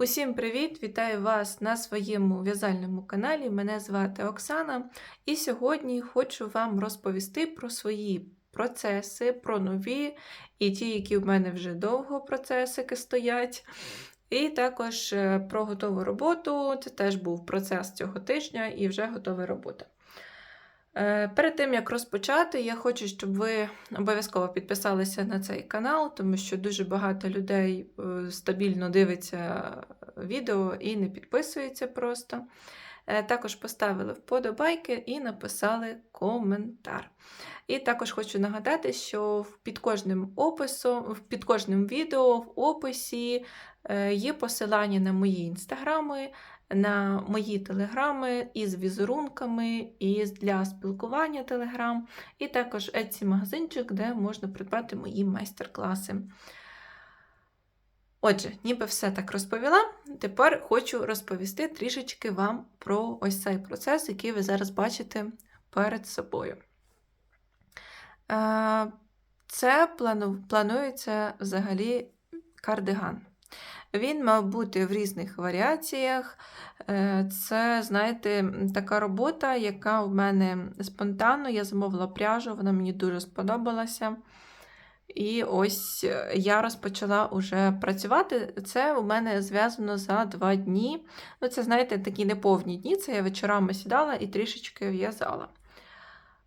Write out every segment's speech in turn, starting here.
Усім привіт! Вітаю вас на своєму в'язальному каналі. Мене звати Оксана, і сьогодні хочу вам розповісти про свої процеси, про нові і ті, які в мене вже довго процесики стоять. І також е, про готову роботу. Це теж був процес цього тижня і вже готова робота. Е, Перед тим як розпочати, я хочу, щоб ви обов'язково підписалися на цей канал, тому що дуже багато людей е, стабільно дивиться відео і не підписується просто. Е, Також поставили вподобайки і написали коментар. І також хочу нагадати, що під кожним описом, під кожним відео в описі е, є посилання на мої інстаграми, на мої телеграми із візерунками, і для спілкування телеграм, і також Etsy магазинчик, де можна придбати мої майстер-класи. Отже, ніби все так розповіла. Тепер хочу розповісти трішечки вам про ось цей процес, який ви зараз бачите перед собою. Е, Це планується взагалі кардиган. Він мав бути в різних варіаціях. Е, Це, знаєте, така робота, яка в мене спонтанно. Я замовила пряжу, вона мені дуже сподобалася. І ось я розпочала уже працювати. Це у мене зв'язано за два дні. Ну, Це, знаєте, такі неповні дні. Це я вечорами сідала і трішечки в'язала.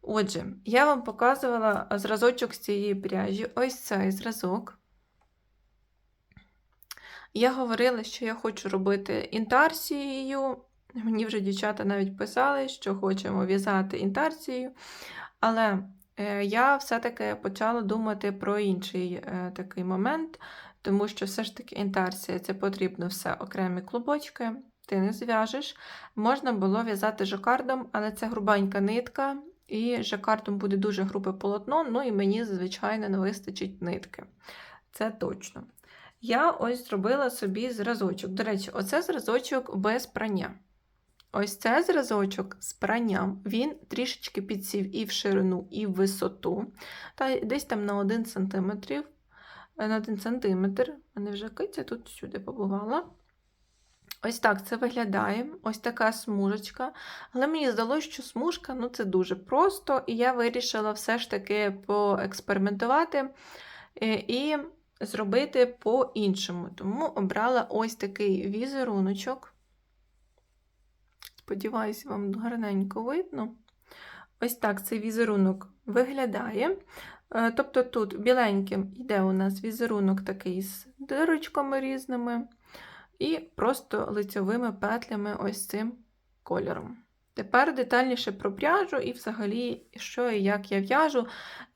Отже, я вам показувала зразочок з цієї пряжі. Ось цей зразок. Я говорила, що я хочу робити інтарсією. Мені вже дівчата навіть писали, що хочемо в'язати інтарсією. Але е, я все-таки почала думати про інший е, такий момент, тому що все ж таки інтарсія це потрібно все окремі клубочки, ти не зв'яжеш. Можна було в'язати жакардом, але це грубенька нитка, і жакардом буде дуже грубе полотно, ну і мені, звичайно, не вистачить нитки. Це точно. Я ось зробила собі зразочок. До речі, оце зразочок без прання. Ось це зразочок з пранням, він трішечки підсів і в ширину, і в висоту. Та десь там на 1 см. На 1 см. Мене вже киця тут сюди побувала. Ось так це виглядає. Ось така смужечка. Але мені здалося, що смужка ну це дуже просто, і я вирішила все ж таки поекспериментувати. І зробити по-іншому. Тому обрала ось такий візеруночок. Сподіваюся, вам гарненько видно. Ось так цей візерунок виглядає. Е, тобто тут біленьким йде у нас візерунок такий з дирочками різними, і просто лицьовими петлями ось цим кольором. Тепер детальніше про пряжу і взагалі, що і як я в'яжу.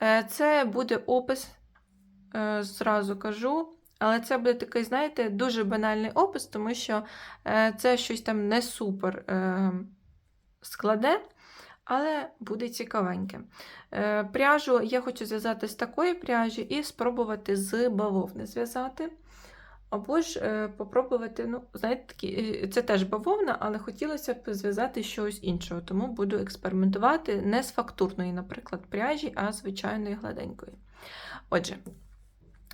Е, це буде опис зразу кажу. Але це буде такий, знаєте, дуже банальний опис, тому що е, це щось там не супер е, складе, але буде цікавеньке. Пряжу я хочу зв'язати з такої пряжі і спробувати з бавовни зв'язати. Або ж попробувати, ну, знаєте, такі, це теж бавовна, але хотілося б зв'язати щось іншого, тому буду експериментувати не з фактурної, наприклад, пряжі, а звичайної гладенької. Отже.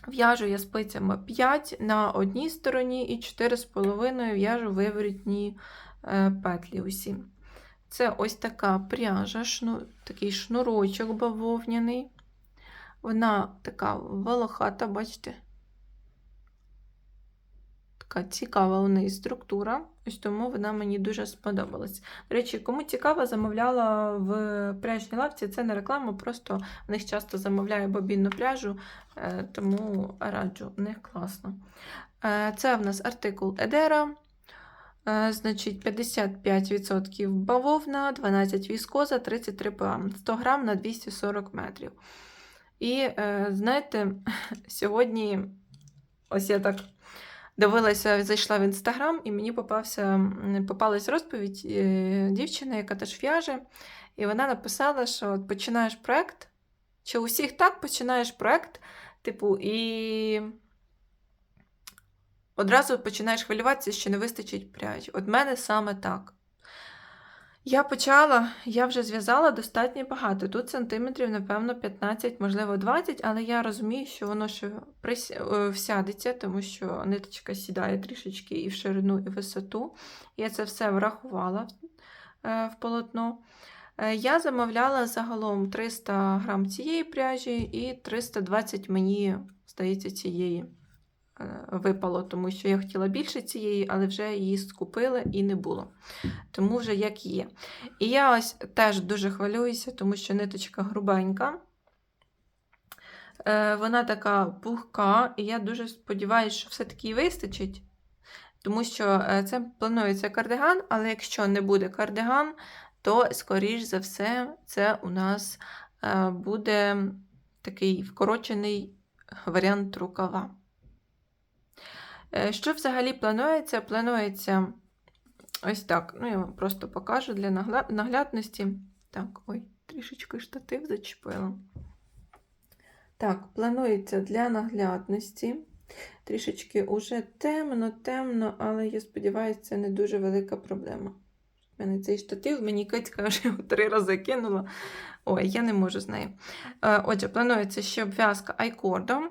В'яжу я спицями 5 на одній стороні і 4,5 в'яжу виворітні е, петлі усі. Це ось така пряжа, шну, такий шнурочок бавовняний. Вона така волохата, бачите? Така цікава у неї структура, ось тому вона мені дуже сподобалась. До речі, кому цікаво, замовляла в пряжній лавці, це не реклама, просто в них часто замовляю бобінну пряжу, е, тому раджу, в них класно. Е, це в нас артикул Едера. Е, значить, 55% бавовна, 12 віскоза, 33 ПА, 100 грам на 240 метрів. І, знаєте, сьогодні ось я так дивилася, зайшла в інстаграм, і мені попався, попалась розповідь е, дівчини, яка теж в'яже. І вона написала, що от починаєш проект, чи усіх так починаєш проект, типу, і одразу починаєш хвилюватися, що не вистачить пряжі. От мене саме так. Я почала, я вже зв'язала достатньо багато. Тут сантиметрів, напевно, 15, можливо, 20, але я розумію, що воно ще е, всядеться, тому що ниточка сідає трішечки і в ширину, і в висоту. Я це все врахувала е, в полотно. Е, Я замовляла загалом 300 грам цієї пряжі і 320 мені, здається, цієї випало, тому що я хотіла більше цієї, але вже її скупили і не було. Тому вже як є. І я ось теж дуже хвилююся, тому що ниточка грубенька. Е, Вона така пухка, і я дуже сподіваюся, що все-таки їй вистачить. Тому що е, це планується кардиган, але якщо не буде кардиган, то, скоріш за все, це у нас е, буде такий вкорочений варіант рукава. Е, Що взагалі планується? Планується ось так. Ну, я вам просто покажу для наглядності. Так, ой, трішечки штатив зачепила. Так, планується для наглядності. Трішечки уже темно, темно, але я сподіваюся, це не дуже велика проблема. У мене цей штатив, мені Катька вже його три рази кинула. Ой, я не можу з нею. Е, Отже, планується ще обв'язка айкордом.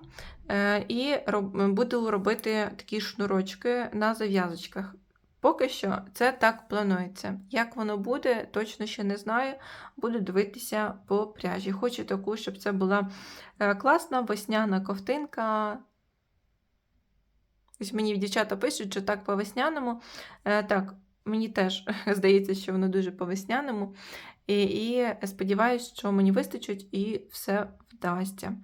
Е, І буду робити такі шнурочки на зав'язочках. Поки що це так планується. Як воно буде, точно ще не знаю. Буду дивитися по пряжі. Хочу таку, щоб це була е, класна весняна ковтинка. Ось мені дівчата пишуть, що так по весняному. Так, мені теж здається, що воно дуже по весняному. І, і сподіваюся, що мені вистачить і все вдасться.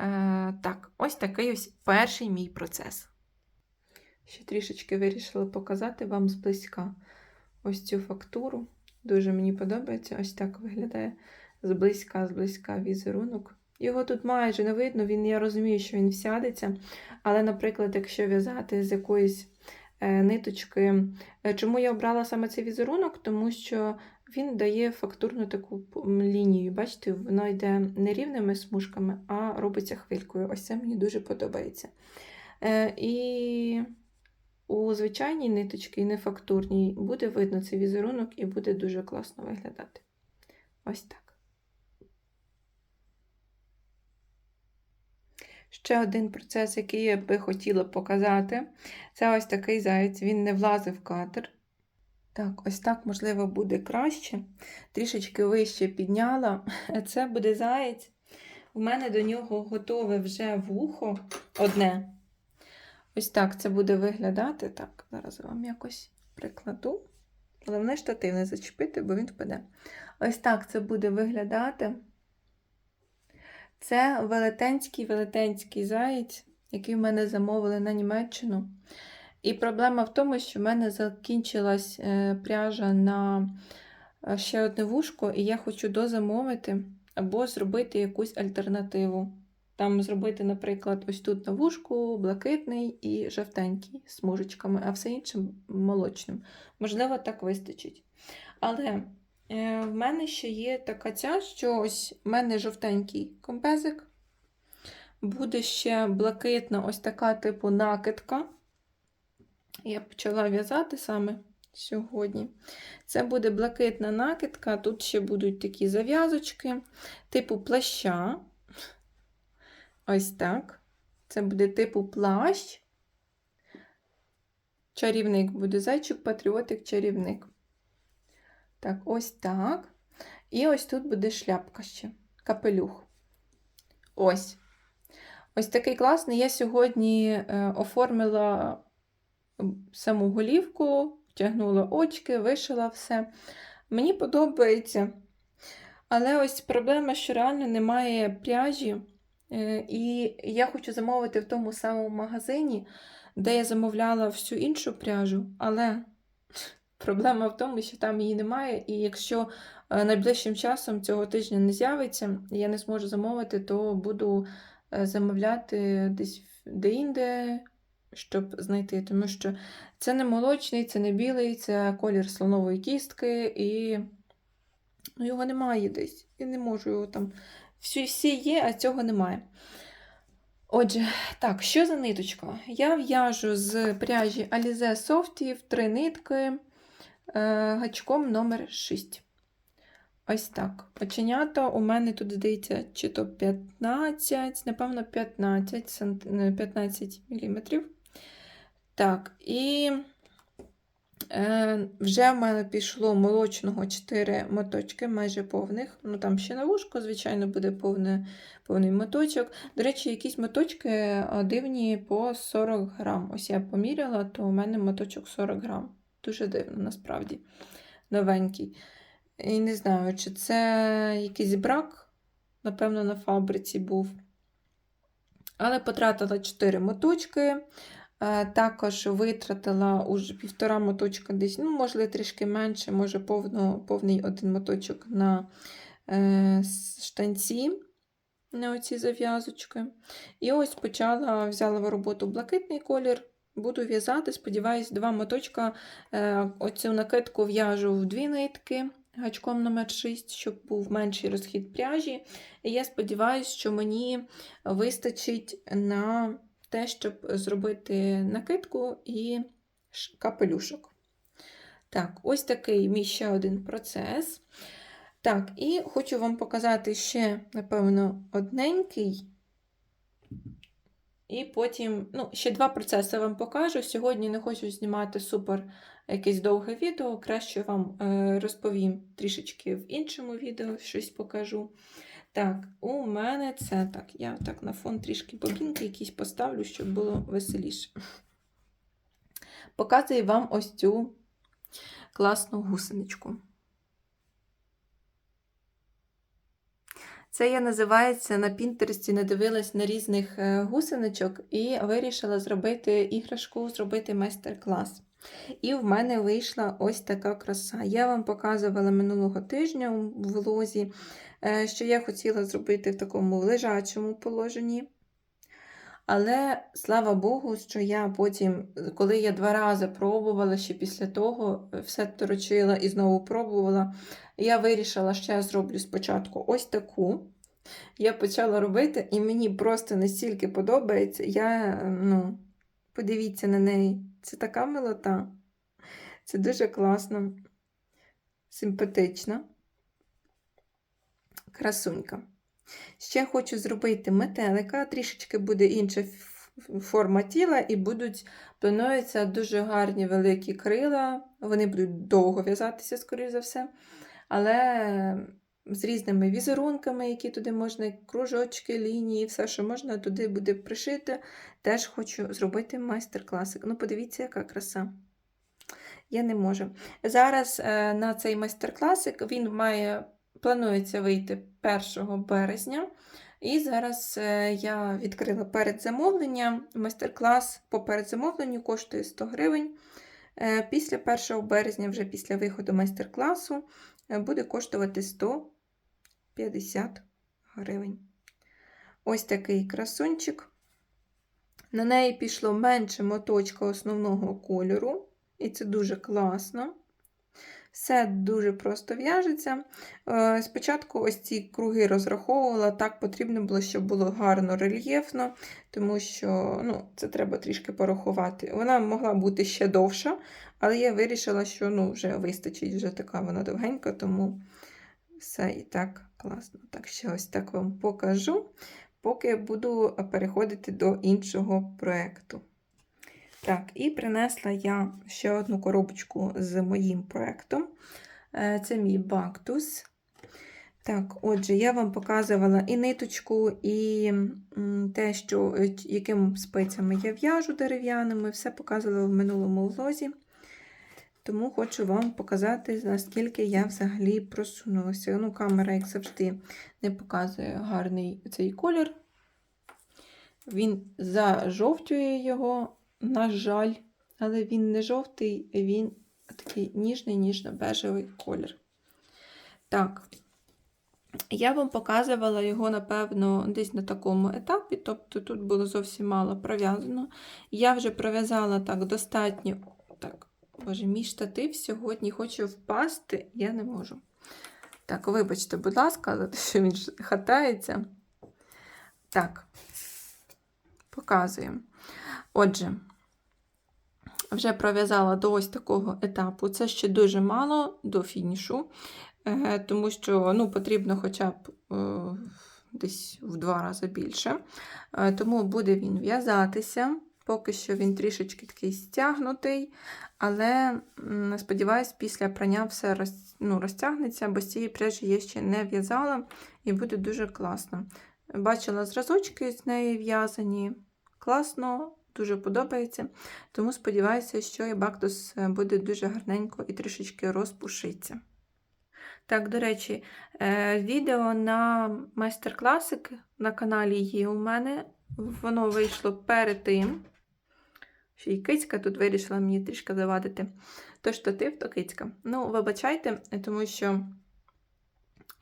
Е, так, ось такий ось перший мій процес. Ще трішечки вирішила показати вам зблизька ось цю фактуру. Дуже мені подобається. Ось так виглядає зблизька, зблизька візерунок. Його тут майже не видно, він, я розумію, що він всядеться. Але, наприклад, якщо в'язати з якоїсь е, ниточки, Е, чому я обрала саме цей візерунок? Тому що він дає фактурну таку лінію. Бачите, вона йде не рівними смужками, а робиться хвилькою. Ось це мені дуже подобається. Е, і у звичайній ниточці, і нефактурній, буде видно цей візерунок і буде дуже класно виглядати. Ось так. Ще один процес, який я би хотіла показати, це ось такий заяць. Він не влазив в кадр. Так, ось так, можливо, буде краще. Трішечки вище підняла. Це буде заєць. У мене до нього готове вже вухо одне. Ось так це буде виглядати. Так, зараз вам якось прикладу. Головне штатив не зачепити, бо він впаде. Ось так це буде виглядати. Це велетенський велетенський заєць, який в мене замовили на Німеччину. І проблема в тому, що в мене закінчилась е, пряжа на е, ще одне вушко, і я хочу дозамовити або зробити якусь альтернативу. Там зробити, наприклад, ось тут на вушку блакитний і жовтенький з смужечками, а все інше молочним. Можливо, так вистачить. Але е, в мене ще є така ця, що ось в мене жовтенький комбезик. Буде ще блакитна ось така типу накидка. Я почала в'язати саме сьогодні. Це буде блакитна накидка. Тут ще будуть такі зав'язочки, типу плаща. Ось так. Це буде типу плащ. Чарівник буде зайчик, патріотик, чарівник. Так, ось так. І ось тут буде шляпка ще. Капелюх. Ось. Ось такий класний. Я сьогодні е, оформила саму голівку, втягнула очки, вишила все. Мені подобається. Але ось проблема, що реально немає пряжі. Е, І я хочу замовити в тому самому магазині, де я замовляла всю іншу пряжу, але проблема в тому, що там її немає. І якщо е, найближчим часом цього тижня не з'явиться, я не зможу замовити, то буду е, замовляти десь де-інде, щоб знайти. Тому що це не молочний, це не білий, це колір слонової кістки, і ну, його немає десь. Я не можу його там. Всі, всі є, а цього немає. Отже, так, що за ниточка? Я в'яжу з пряжі Alize Softy в три нитки. гачком номер 6. Ось так. Оченята у мене тут, здається, чи то 15, напевно, 15 15 мм. Так, і е, вже в мене пішло молочного 4 моточки, майже повних. Ну, там ще на вушко, звичайно, буде повне, повний моточок. До речі, якісь моточки дивні по 40 грам. Ось я поміряла, то у мене моточок 40 грам. Дуже дивно, насправді. Новенький. І не знаю, чи це якийсь брак, напевно, на фабриці був. Але потратила 4 моточки. Е, Також витратила уже півтора моточка десь, ну, можливо, трішки менше, може, повно, повний один моточок на е, штанці, на оці зав'язочки. І ось почала, взяла в роботу блакитний колір. Буду в'язати, сподіваюсь, два моточка. Е, оцю накидку в'яжу в дві нитки гачком номер 6, щоб був менший розхід пряжі. І я сподіваюся, що мені вистачить на те, щоб зробити накидку і капелюшок. Так, ось такий мій ще один процес. Так, і хочу вам показати ще, напевно, одненький. І потім, ну, ще два процеси вам покажу. Сьогодні не хочу знімати супер якесь довге відео. Краще вам е, розповім трішечки в іншому відео, щось покажу. Так, у мене це так. Я так на фон трішки бобінки якісь поставлю, щоб було веселіше. Показую вам ось цю класну гусеничку. Це я називається на Пінтересті, надивилась на різних е, гусеничок і вирішила зробити іграшку, зробити майстер-клас. І в мене вийшла ось така краса. Я вам показувала минулого тижня в влозі, е, що я хотіла зробити в такому лежачому положенні. Але слава Богу, що я потім, коли я два рази пробувала, ще після того е, все торочила і знову пробувала, я вирішила, що я зроблю спочатку ось таку. Я почала робити, і мені просто настільки подобається. Я, ну, подивіться на неї. Це така милота. Це дуже класно, симпатично. Красунька. Ще хочу зробити метелика, трішечки буде інша форма тіла, і будуть, плануються дуже гарні великі крила. Вони будуть довго в'язатися, скоріш за все. Але з різними візерунками, які туди можна, кружочки, лінії, все, що можна, туди буде пришити. Теж хочу зробити майстер-класик. Ну, подивіться, яка краса. Я не можу. Зараз е, на цей майстер-класик він має, планується вийти 1 березня. І зараз е, я відкрила передзамовлення. Майстер-клас по передзамовленню коштує 100 гривень. Е, Після 1 березня, вже після виходу майстер-класу, буде коштувати 150 гривень. Ось такий красунчик. На неї пішло менше моточка основного кольору, і це дуже класно. Все дуже просто в'яжеться. Е, Спочатку ось ці круги розраховувала, так потрібно було, щоб було гарно рельєфно, тому що ну, це треба трішки порахувати. Вона могла бути ще довша, але я вирішила, що ну, вже вистачить, вже така вона довгенька, тому все і так класно. Так що ось так вам покажу, поки буду переходити до іншого проєкту. Так, і принесла я ще одну коробочку з моїм проєктом. Е, Це мій бактус. Так, отже, я вам показувала і ниточку, і те, що, е, яким спицями я в'яжу дерев'яними, все показувала в минулому влозі. Тому хочу вам показати, наскільки я взагалі просунулася. Ну, камера, як завжди, не показує гарний цей колір. Він зажовтює його, на жаль, але він не жовтий, він такий ніжний, ніжно-бежевий колір. Так, я вам показувала його, напевно, десь на такому етапі, тобто тут було зовсім мало пров'язано. Я вже пров'язала так достатньо. Так, боже, мій штатив сьогодні хоче впасти, я не можу. Так, вибачте, будь ласка, за те, що він хатається. Так, показуємо. Отже, вже пров'язала до ось такого етапу. Це ще дуже мало до фінішу, е, тому що ну, потрібно хоча б е, десь в два рази більше. Е, Тому буде він в'язатися. Поки що він трішечки такий стягнутий, але сподіваюсь, після прання все роз, ну, розтягнеться, бо з цієї пряжі я ще не в'язала і буде дуже класно. Бачила зразочки з неї в'язані. Класно, дуже подобається. Тому сподіваюся, що і бактус е, буде дуже гарненько і трішечки розпушиться. Так, до речі, е, відео на майстер-класик на каналі є у мене. Воно вийшло перед тим. Ще й кицька тут вирішила мені трішки завадити. То штатив, то кицька. Ну, вибачайте, тому що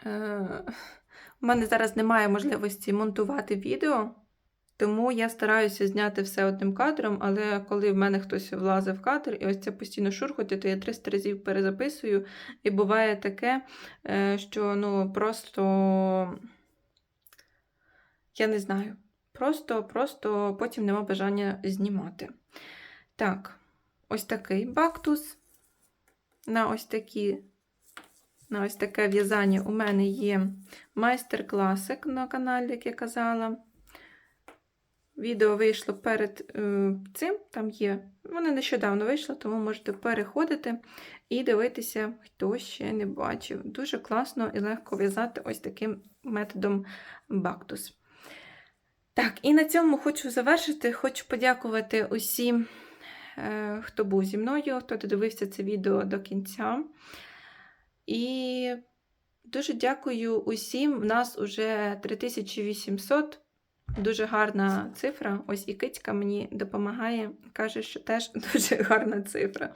е, у мене зараз немає можливості монтувати відео, тому я стараюся зняти все одним кадром, але коли в мене хтось влазить в кадр і ось це постійно шурхоти, то я 300 разів перезаписую. І буває таке, е, що ну, просто я не знаю. Просто, просто потім нема бажання знімати. Так, ось такий бактус. На ось такі, на ось таке в'язання у мене є майстер-класик на каналі, як я казала. Відео вийшло перед е, цим, там є. Воно нещодавно вийшло, тому можете переходити і дивитися, хто ще не бачив. Дуже класно і легко в'язати ось таким методом бактус. Так, і на цьому хочу завершити. Хочу подякувати усім, е, хто був зі мною, хто додивився це відео до кінця. І дуже дякую усім. У нас вже 3800. Дуже гарна цифра. Ось і кицька мені допомагає, каже, що теж дуже гарна цифра.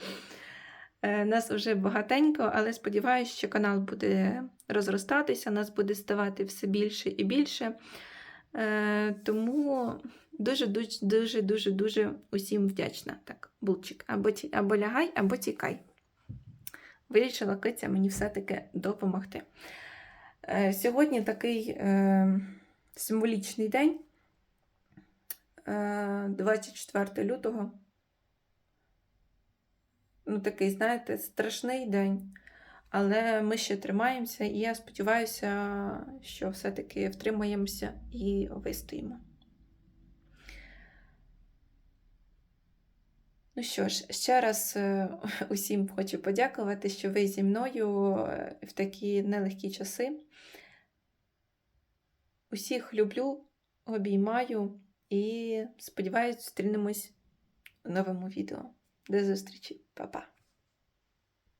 Е, Нас вже багатенько, але сподіваюся, що канал буде розростатися, нас буде ставати все більше і більше. Е, Тому дуже дуже дуже усім вдячна. Так, булчик, або, ті- або лягай, або тікай. Вирішила киця мені все-таки допомогти. Е, Сьогодні такий символічний день, 24 лютого. Ну, такий, знаєте, страшний день. Але ми ще тримаємося, і я сподіваюся, що все-таки втримаємося і вистоїмо. Ну що ж, ще раз е, усім хочу подякувати, що ви зі мною е, в такі нелегкі часи. Усіх люблю, обіймаю і сподіваюся, зустрінемось в новому відео. До зустрічі, Па-па!